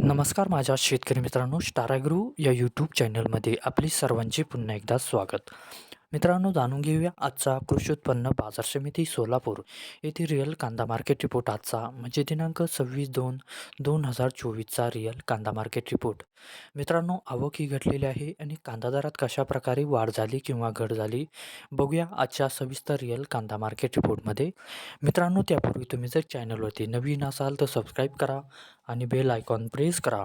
हो. नमस्कार माझ्या शेतकरी मित्रांनो स्टारागृह या यूट्यूब चॅनलमध्ये आपली सर्वांचे पुन्हा एकदा स्वागत. मित्रांनो जाणून घेऊया आजचा कृषी उत्पन्न बाजार समिती सोलापूर. येथे रिअल कांदा मार्केट रिपोर्ट आजचा म्हणजे दिनांक सव्वीस दोन दोन हजार चोवीसचा रिअल कांदा मार्केट रिपोर्ट मित्रांनो आवक ही घटलेली आहे आणि कांदा दरात कशा प्रकारे वाढ झाली किंवा घट झाली बघूया आजच्या सविस्तर रिअल कांदा मार्केट रिपोर्टमध्ये मित्रांनो त्यापूर्वी तुम्ही जर चॅनलवरती नवीन असाल तर सबस्क्राईब करा आणि बेल आयकॉन प्रेस करा.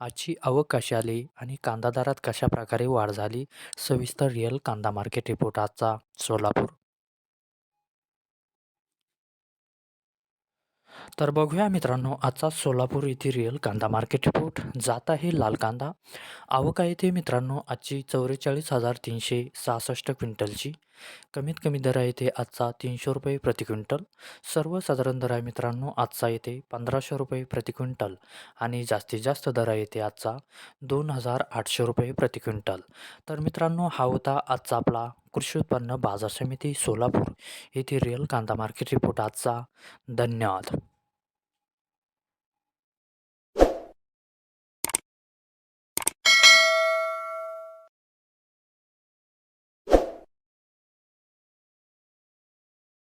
आजची आवक कशी आली आणि कांदा दरात कशा प्रकारे वाढ झाली? सविस्तर रिअल कांदा मार्केट रिपोर्ट आजचा सोलापूर. तर बघूया मित्रांनो आजचा सोलापूर येथे रिअल कांदा मार्केट रिपोर्ट जात आहे लाल कांदा. आवक आहे ते मित्रांनो आजची चौवेचाळीस हजार तीनशे सहासष्ट क्विंटलची. कमीत कमी दर आहे ते आजचा तीनशे रुपये प्रति क्विंटल. सर्वसाधारण दर आहे मित्रांनो आजचा येते पंधराशे रुपये प्रति क्विंटल. आणि जास्तीत जास्त दर आहे ते आजचा दोन हजार आठशे रुपये प्रति क्विंटल. तर मित्रांनो हा होता आजचा आपला कृषी उत्पन्न बाजार समिती सोलापूर. येथे रिअल कांदा मार्केट रिपोर्ट आजचा. धन्यवाद.